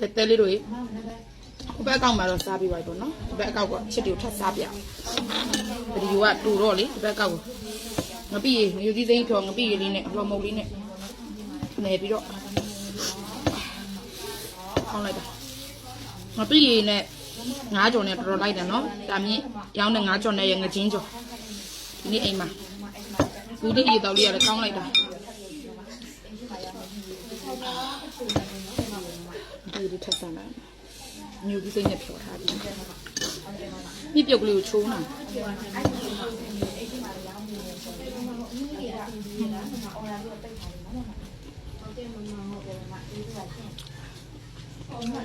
တဲတဲလေးတို့ရေဟိုဘက်အကောင့်မှာတော့စားပြီးပါပြီပေါ့နော်ဒီဘက်အကောင့်ကချစ်တူထပ်စားပြဗီဒီယိုကတူတော့လေဒီဘက်အကောင့်ကိုငပိရေငယူကြီးစိမ့်ထော်ငပိရေလေးနဲ့အလှမုတ်လေးနဲ့နေပြီးတော့ဟောင်းလိုက်တာငပိရေနဲ့ငါးကြော်နဲ့တော်တော်လိုက်တယ်နော်ဒါမြင့်ရောင်းတဲ့ငါးကြော်နဲ့ရငချင်းကြော်ဒီနေ့အိမ်မှာဘူးတိရေတောက်လေးရတယ်ကောင်းလိုက်တာ ဒီလိုထပ်ဆန်းလိုက်မျိုးကြီးစိမ့်နဲ့ဖြောထားပြီးမြစ်ပြုတ်ကလေးကိုချိုးနာဟိုန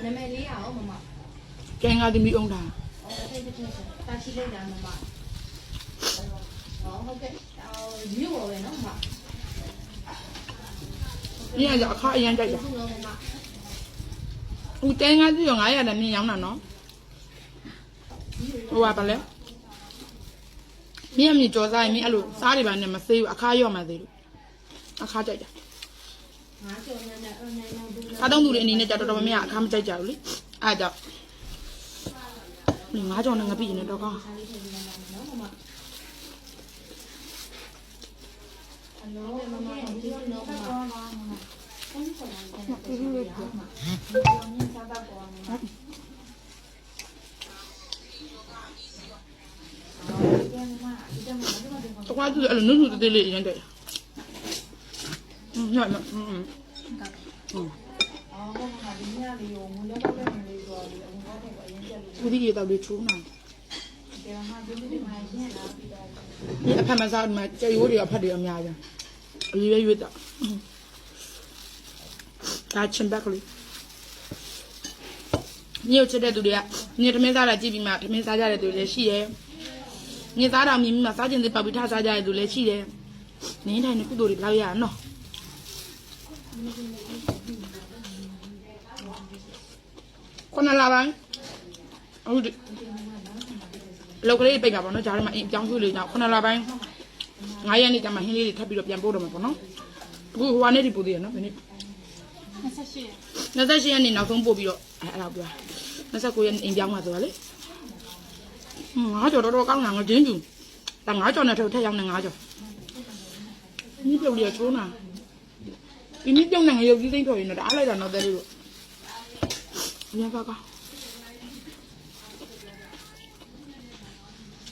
ာမည်လေးရအောင်မမကျန်ကသမီးအောင်တာအဲ့ဒါတစ်ချက်တာရှိလိုက်တာမမဟောဟုတ်ကဲ့အော်မြို့ပေါ်ပဲနော်မ။ညကအခါအရင်ကြိုက်တ ယ်ခုလုံးမ။ဦးတဲငါးစီရော900နဲ့မြင်ရောင်းတာနော်။ဟိုပါပါလဲ။မြင်အမြင်ကြော်စားရင်မြင်အဲ့လိုစားတွေပါနဲ့မသေးဘူးအခါရော့မှသေးလို့။အခါကြိုက်တယ်ငါကြော်နေတာအွန်လိုင်းမှာဘူး။စားသုံးသူတွေအနေနဲ့ကြတော့တော်တော်များများအခါမကြိုက်ကြဘူးလေ။အားကြောင့်ဒီငါးကြော်နဲ့ငပိနေတော့ကောင်းအလုံးမမဒီလိုနော်မ။ တော့ကသူအဲ့လိုနုနုတေးသေးလေးအရင်ကြိုက်တယ်။ဟင်းညမဟင်းဟင်းအော်မမဒီညလေးကိုမူလက်တော့လည်းမလေးဆိုတော့ဒီအဝင်တော့အရင်ချက်လေးဦးဒီရေတော့လေးချိုးနာဒီမှာဒီလိုမှရှင်းလာပြီးတော့။ဒီအဖက်မစားမှာကြေရိုးတွေအဖက်တွေအများကြီး။အလေးပဲရွေးတော့။ ဒါချင်ဘက်ကလေးညို့ချစ်တဲ့သူတွေကညထမင်းစားတာကြည့်ပြီးမှထမင်းစားကြတဲ့သူတွေလည်းရှိရဲ့ညစားတာမြင်ပြီးမှစားကျင်သေးပောက်ပြီးထားစားကြတဲ့သူလည်းရှိတယ်နင်းတိုင်းနဲ့ကုသိုလ်တွေဘယ်လောက်ရအောင်နော်ခုနလာပိုင်းဟုတ်တယ်လောက်ကလေးပိတ်တာပေါ့နော်ဂျားထဲမှာအင်းပြောင်းစုလေးကြောင့်ခုနလာပိုင်း9ရက်နေ့ကျမှဟင်းလေးတွေထပ်ပြီးတော့ပြန်ပို့တော့မှာပေါ့နော်အခုဟိုကနေဒီပို့သေးရနော်ဘယ်နေ့ 28 28ရက်နေ့နောက်ဆုံးပို့ပြီးတော့အဲအဲ့လောက်ပြော29ရက်နေ့အိမ်ပြောင်းမှာဆိုတာလေဟွန်းငါးကြော်တော်တော်ကောင်းတာငါဒင်းကျူဒါငါးကြော်နဲ့ထုတ်ထက်ရောက်နေငါးကြော်မြစ်ပြုတ်ရချိုးနာဒီမြစ်ပြုတ်နဲ့ငရုတ်ကြီးသိမ့်တော်ရင်တော့အားလိုက်တာတော့တဲ့လို့ညပါက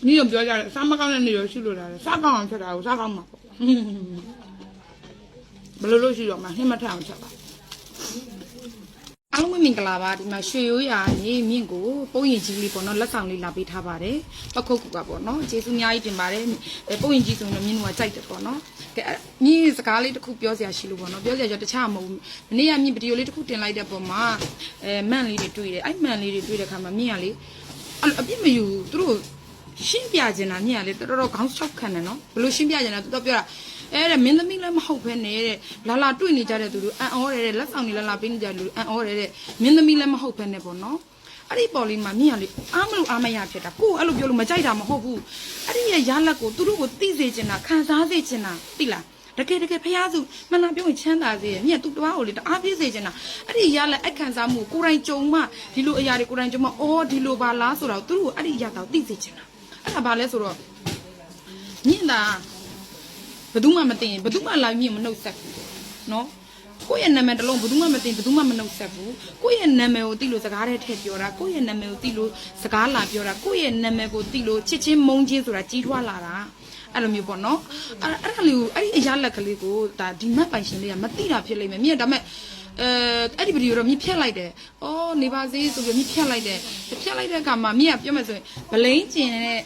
นี่ยังပြောကြတယ်စားမကောင်းတဲ့နေရောရှိလို့လားစားကောင်းအောင်ချက်တာကိုစားကောင်းမှာပေါ့ဘယ်လိုလို့ရှိတော့မှဟင်းမထအောင်ချက်ပါ အား လုံးပဲမင်္ဂလာပါဒီမှာရွှေရိုးရာနေမြင့်ကိုပုံရင်ကြီးလေးပေါ့နော်လက်ဆောင်လေးလာပေးထားပါတယ်ပခုတ်ကူကပေါ့နော်ကျေးဇူးအများကြီးတင်ပါတယ်အဲပုံရင်ကြီးဆိုရင်တော့မြင့်တို့ကကြိုက်တယ်ပေါ့နော်ကဲအဲ့မြင့်စကားလေးတစ်ခုပြောစရာရှိလို့ပေါ့နော်ပြောစရာကြောတခြားမဟုတ်ဘူးမနေ့ကမြင့်ဗီဒီယိုလေးတစ်ခုတင်လိုက်တဲ့ပုံမှာအဲမန့်လေးတွေတွေ့တယ်အဲ့မန့်လေးတွေတွေ့တဲ့ခါမှာမြင့်ကလေအဲ့လိုအပြစ်မယူဘူးသူတို့ရှင်းပြခြင်းတာမြင့်ကလေတော်တော်ခေါင်းချောက်ခံတယ်နော်ဘလို့ရှင်းပြခြင်းတာသူတော့ပြောတာ အဲ့ဒါမင်းသမီးလည်းမဟုတ်ဘဲနဲ့တဲ့လာလာတွေ့နေကြတဲ့သူတို့အံ့ဩရတဲ့လက်ဆောင်တွေလာလာပေးနေကြတဲ့လူအံ့ဩရတဲ့မင်းသမီးလည်းမဟုတ်ဘဲနဲ့ပေါ့နော်အဲ့ဒီပေါ်လေးမှာမြင်ရလေအားမလို့အားမရဖြစ်တာကိုယ်အဲ့လိုပြောလို့မကြိုက်တာမဟုတ်ဘူးအဲ့ဒီရဲ့ရလက်ကိုသူတို့ကိုသိစေချင်တာခံစားစေချင်တာသိလားတကယ်တကယ်ဖះစုမနာပြောရင်ချမ်းသာစေရဲ့မြတ်သူတော်ကိုလေတအားပြေးစေချင်တာအဲ့ဒီရလက်အခံစားမှုကိုကိုယ်တိုင်ကြုံမှဒီလိုအရာတွေကိုယ်တိုင်ကြုံမှအော်ဒီလိုပါလားဆိုတော့သူတို့ကိုအဲ့ဒီရတာကိုသိစေချင်တာအဲ့ဒါဘာလဲဆိုတော့မြင့်တာ ဘယ်သူမှမသိရင်ဘယ်သူမှလာမြင်မနှုတ်ဆက်ဘူးနော်ကိုယ့်ရဲ့နာမည်တစ်လုံးဘယ်သူမှမသိဘယ်သူမှမနှုတ်ဆက်ဘူးကိုယ့်ရဲ့နာမည်ကိုသိလို့စကားထဲထည့်ပြောတာကိုယ့်ရဲ့နာမည်ကိုသိလို့စကားလာပြောတာကိုယ့်ရဲ့နာမည်ကိုသိလို့ချစ်ချင်းမုန်းချင်းဆိုတာကြီးထွားလာတာအဲ့လိုမျိုးပေါ့နော်အဲ့အဲ့ဒါလေးကိုအဲ့ဒီအရာလက်ကလေးကိုဒါဒီမတ်ပိုင်ရှင်လေးကမသိတာဖြစ်လိမ့်မယ်မြင်ဒါမဲ့အဲအဲ့ဒီဗီဒီယိုတော့မြင်ဖြတ်လိုက်တယ်။အော်နေပါစေဆိုပြီးမြင်ဖြတ်လိုက်တယ်။ဖြတ်လိုက်တဲ့အခါမှာမြင်ကပြောမယ်ဆိုရင်ဗလိန်ကျင်တဲ့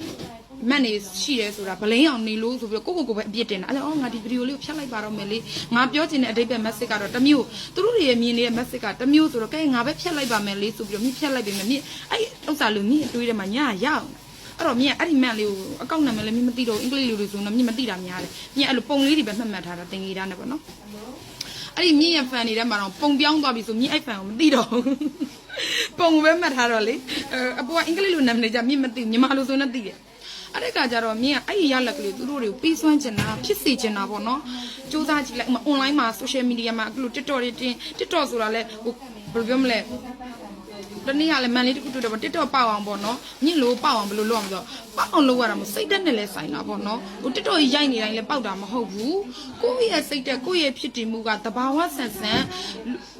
မတ်နေရှိရဲဆိုတာဗလိန်အောင်နေလို့ဆိုပြီးတော့ကိုကိုကိုပဲအပြစ်တင်တာအဲ့ဒါအော်ငါဒီဗီဒီယိုလေးကိုဖြတ်လိုက်ပါတော့မယ်လေငါပြောချင်တဲ့အတိတ်ပဲ message ကတော့တစ်မျိုးသူတို့တွေရဲ့မြင်နေတဲ့ message ကတစ်မျိုးဆိုတော့ကဲငါပဲဖြတ်လိုက်ပါမယ်လေဆိုပြီးတော့မြင်ဖြတ်လိုက်ပြီမယ်မြင်အဲ့ဥစ္စာလို့မြင်အတွေးထဲမှာညာရအောင်အဲ့တော့မြင်အဲ့ဒီမန်လေးကိုအကောင့်နာမည်လည်းမြင်မသိတော့အင်္ဂလိပ်လိုတွေဆိုတော့မြင်မသိတာများတယ်မြင်အဲ့လိုပုံလေးတွေပဲမှတ်မှတ်ထားတာတင်ကြီးတာနဲ့ပေါ့နော်အဲ့ဒီမြင်ရ fan တွေထဲမှာတော့ပုံပြောင်းသွားပြီဆိုမြင်အဲ့ fan ကိုမသိတော့ဘူးပုံပဲမှတ်ထားတော့လေအပေါ်ကအင်္ဂလိပ်လိုနာမည်လေးကြမြင်မသိမြန်မာလိုဆိုနေသိတယ် အဲ့ဒီကကြတော့မြင်ကအဲ့ဒီရလက်ကလေးသူတို့တွေကိုပြီးစွမ်းချင်တာဖြစ်စေချင်တာပေါ့နော်စူးစမ်းကြည့်လိုက်ဥမာ online မှာ social media မှာအခုလို TikTok တွေတင် TikTok ဆိုတာလဲဟိုဘယ်လိုပြောမလဲ တနေ့ကလည်းမန်လေးတစ်ခုတွေ့တယ်ပေါ့ TikTok ပေါက်အောင်ပေါ့နော်မြင့်လို့ပေါက်အောင်ဘယ်လိုလုပ်အောင်ဆိုတော့ပေါက်အောင်လုပ်ရတာမဟုတ်စိတ်တက်နဲ့လဲဆိုင်တာပေါ့နော်ဟို TikTok ရိုက်နေတိုင်းလဲပေါက်တာမဟုတ်ဘူးကိုယ့်ရဲ့စိတ်တက်ကိုယ့်ရဲ့ဖြစ်တည်မှုကတဘာဝဆန်ဆန်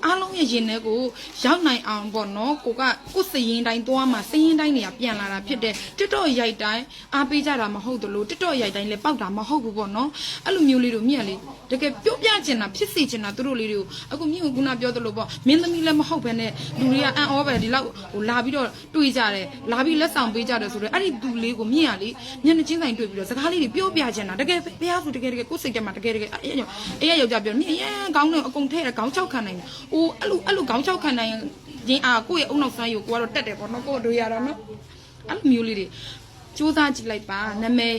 အားလုံးရဲ့ရင်ထဲကိုရောက်နိုင်အောင်ပေါ့နော်ကိုကကိုယ်စရင်တိုင်းသွားမှစရင်တိုင်းတွေကပြန်လာတာဖြစ်တယ် TikTok ရိုက်တိုင်းအားပေးကြတာမဟုတ်သလို TikTok ရိုက်တိုင်းလဲပေါက်တာမဟုတ်ဘူးပေါ့နော်အဲ့လိုမျိုးလေးတို့မြင့်လေတကယ်ပြောပြချင်တာဖြစ်စေချင်တာသူတို့လေးတွေကိုအခုမြင့်ကခုနပြောသလိုပေါ့မင်းသမီးလည်းမဟုတ်ဘဲနဲ့လူတွေကအံ့ဩပဲဒီလောက်ဟိုလာပြီးတော့တွေ့ကြတယ်လာပြီးလက်ဆောင်ပေးကြတယ်ဆိုတော့အဲ့ဒီသူလေးကိုမြင့်ရလေမျက်နှာချင်းဆိုင်တွေ့ပြီးတော့စကားလေးတွေပြောပြချင်တာတကယ်ဘုရားဆိုတကယ်တကယ်ကိုယ်စိတ်ထဲမှာတကယ်တကယ်အဲ့ရအဲ့ရယောက်ျားပြောမြင့်အရင်ကောင်းတယ်အကုန်ထဲတယ်ခေါင်းချောက်ခံနိုင်တယ်။အိုးအဲ့လိုအဲ့လိုခေါင်းချောက်ခံနိုင်ရင်အာကိုယ့်ရဲ့အုံနောက်ဆိုင်ကိုကိုကတော့တက်တယ်ပေါ့နော်ကိုယ်တို့ရတော့နော်အဲ့လိုမျိုးလေးတွေစူးစမ်းကြည့်လိုက်ပါနာမည်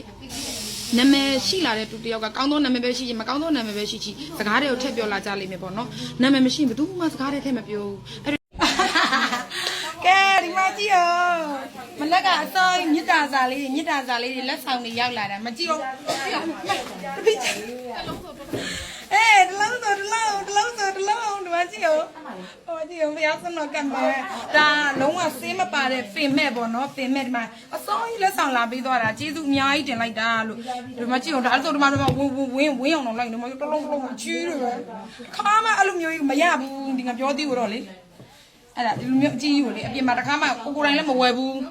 နာမည်ရှိလာတဲ့သူတယောက်ကကောင်းသောနာမည်ပဲရှိချင်မကောင်းသောနာမည်ပဲရှိချင်စကားတွေကိုထည့်ပြောလာကြလိမ့်မယ်ပေါ့နော်နာမည်မရှိရင်ဘယ်သူမှစကားတွေထည့်မပြောဘူးအဲ့ကဲဒီမှာကြည့်အောင်မလက်ကအစော မြစ်တာစာလေးမြစ်တာစာလေးတွေလက်ဆောင်တွေရောက်လာတာမကြည့်အောင်ကြည့်အောင်တပိချအေးတလုံးဆိုတလုံးတလုံးဆိုတလုံးဒီမှာကြည့်အောင်ဟိုကြည့်အောင်ဘုရားစနောကံမဲဒါလုံးဝဆေးမပါတဲ့ဖင်မဲ့ပေါ့နော်ဖင်မဲ့ဒီမှာအစောကြီးလက်ဆောင်လာပေးသွားတာကျေးဇူးအများကြီးတင်လိုက်တာလို့ဒီမှာကြည့်အောင်ဒါဆိုဒီမှာဒီမှာဝင်းဝင်းဝင်းအောင်တော့လိုက်ဒီမှာတလုံးတလုံးချီးတယ်ပဲခါမှအဲ့လိုမျိုးမရဘူးဒီကပြောသေးတော့လေအဲ့ဒါဒီလိုမျိုးအကြီးကြီးကိုလေအပြင်မှာတစ်ခါမှကိုကိုယ်တိုင်လည်းမဝယ်ဘူး။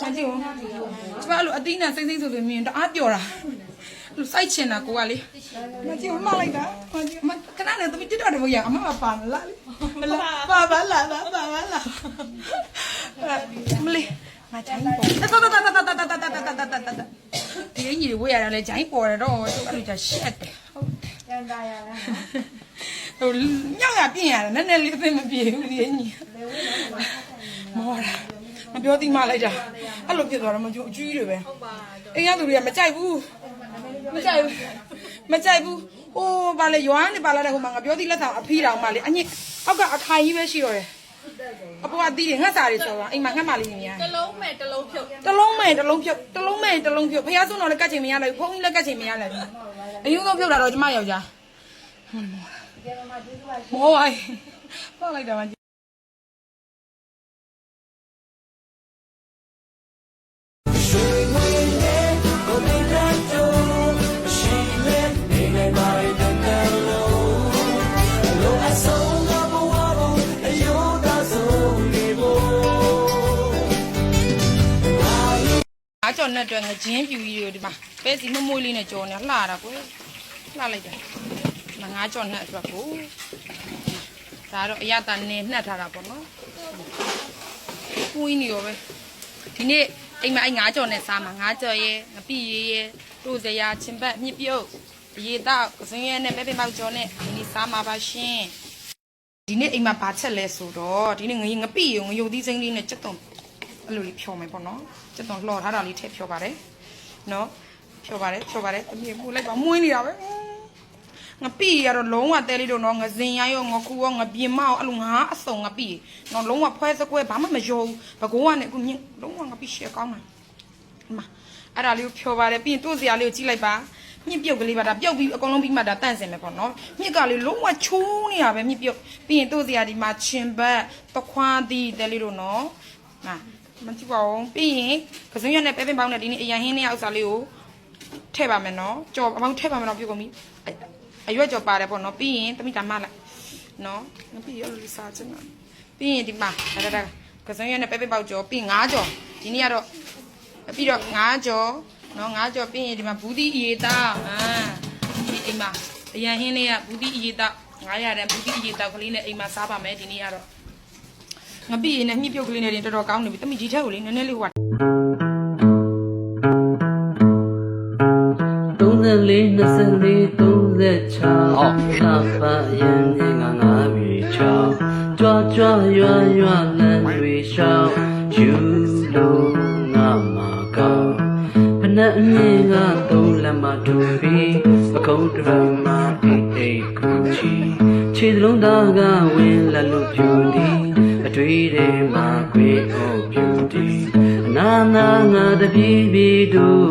ကြည့်ဦး။ကျမအဲ့လိုအသီးနဲ့စိမ့်စိမ့်ဆိုဆိုမြင်တအားပျော်တာ။လူစိုက်ချင်တာကိုကလေ။မကြည့်ဦးမလိုက်တာ။မကြည့်မခဏနဲ့သမီးတစ်တော့တဘောရအမမပါမလားလေ။မလားပါပါလားပါပါလား။မလေးမချိုင်းပေါ်။တတတတတတတတတတတဒီအင်ကြီးဝေးရတယ်လေချိုင်းပေါ်တယ်တော့သူအဲ့လိုချရှက်တယ်။ဟုတ်တယ်ပြန်တာရလားဟိုညောက်ရပြင်းရတယ်နည်းနည်းလေးအသိမပြေဘူးဒီအညီမောတာ မပြောသိမလိုက်တာအဲ့လိုဖြစ်သွားတော့မကြည့်အကြီးတွေပဲအိမ်ရသူတွေကမကြိုက်ဘူးမကြိုက်ဘူးမကြိုက်ဘူးဟိုဘာလဲရွာနေပါလာတဲ့ဟိုမှာငါပြောသိလက်ဆောင်အဖီးတော်မှလေအညစ်အောက်ကအခိုင်ကြီးပဲရှိတော့တယ်အပေါ်ကတီးတယ်ငှက်စာတွေဆိုတော့အိမ်မှာငှက်မလေးနေများတလုံးမဲ့တလုံးဖြုတ်တလုံးမဲ့တလုံးဖြုတ်တလုံးမဲ့တလုံးဖြုတ်ဖះဆုံးတော်လည်းကတ်ချင်မရလိုက်ဘူးဖုန်းကြီးလည်းကတ်ချင်မရလိုက်ဘူးအယူဆုံးဖြုတ်တာတော့ကျမယောက်ျားမောပါပေါ့လိုက်တာမှ အားကြော်နဲ့အတွက်ငချင်းပြူကြီးတွေဒီမှာပဲစီမမွေးလေးနဲ့ကြော်နေလှတာကွယ်လှလိုက်တယ်မငါးကြော်နဲ့အတွက်ကိုဒါတော့အရတာနေနှက်ထားတာပေါ့နော်ကိုင်းနေရောပဲဒီနေ့အိမ်မအိမ်ငါးကြော်နဲ့စားမှာငါးကြော်ရဲ့ငပိရေးရဲ့တို့စရာချင်းပတ်မြစ်ပြုတ်ရေတောက်ကစင်းရဲနဲ့ပဲပဲမောက်ကြော်နဲ့ဒီနေ့စားမှာပါရှင်ဒီနေ့အိမ်မှာဘာချက်လဲဆိုတော့ဒီနေ့ငငပိရုံငရုတ်သီးစိမ်းလေးနဲ့စက်တုံ အဲ့လိုလေးဖြော်မယ်ပေါ့နော်စက်တုံလှော်ထားတာလေးထည့်ဖြော်ပါတယ်နော်ဖြော်ပါတယ်ဖြော်ပါတယ်အမြင်ပူလိုက်ပါမွေးနေတာပဲငပိရတော့လုံးဝတဲလေးတော့နော်ငစင်ရရောငခုရောငပြင်မအောင်အဲ့လိုငါအစုံငပိနော်လုံးဝဖွဲစကွဲဘာမှမရောဘူးဘကိုးကနဲ့အခုမြင့်လုံးဝငပိရှယ်ကောင်းတာဒီမှာအဲ့ဒါလေးကိုဖြော်ပါတယ်ပြီးရင်သူ့စရာလေးကိုကြည့်လိုက်ပါမြင့်ပြုတ်ကလေးပါဒါပြုတ်ပြီးအကုန်လုံးပြီးမှဒါတန့်စင်မယ်ပေါ့နော်မြင့်ကလေးလုံးဝချိုးနေတာပဲမြင့်ပြုတ်ပြီးရင်သူ့စရာဒီမှာချင်ဘတ်တခွားသီးတဲလေးတို့နော်ဟာ မကြည့်ပါဘူးပြီးရင်ကစုံရက်နဲ့ပဲပင်ပေါင်းနဲ့ဒီနေ့အရင်ဟင်းနဲ့ဥစ္စာလေးကိုထည့်ပါမယ်နော်ကြော်အပေါင်းထည့်ပါမယ်နော်ပြုတ်ကုန်ပြီအရွက်ကြော်ပါတယ်ပေါ့နော်ပြီးရင်တမိတာမလိုက်နော်ငါပြီးရလို့စားချင်တာပြီးရင်ဒီမှာဒါဒါဒါကစုံရက်နဲ့ပဲပင်ပေါက်ကြော်ပြီးငါးကြော်ဒီနေ့ကတော့ပြီးတော့ငါးကြော်နော်ငါးကြော်ပြီးရင်ဒီမှာဘူးသီးအရေတောက်အာဒီအိမ်မှာအရန်ဟင်းလေးကဘူးသီးအရေတောက်900တန်ဘူးသီးအရေတောက်ကလေးနဲ့အိမ်မှာစားပါမယ်ဒီနေ့ကတော့ ငါပြီးရင်လည်းမြှပြုတ်ကလေးနဲ့တင်တော်တော်ကောင်းနေပြီတမိကြီးထဲကိုလေးနည်းနည်းလေးဟိုက34 24 36သာပါရင်ငါငါပြီချောင်းကြွားကြွားရွာရွာလမ်းတွေရှောင်းယူလို့ငါမကောင်းဖနက်အမြင့်ကသုံးလက်မထူပြီးပကုံးတရမအိတ်အိတ်ကူချီခြေလုံးသားကဝင်လက်လို့ပြူသည် အတွေ့ထဲမှာခွေအောင်ပြူသည်အနာနာငါတပြေးပြေတို့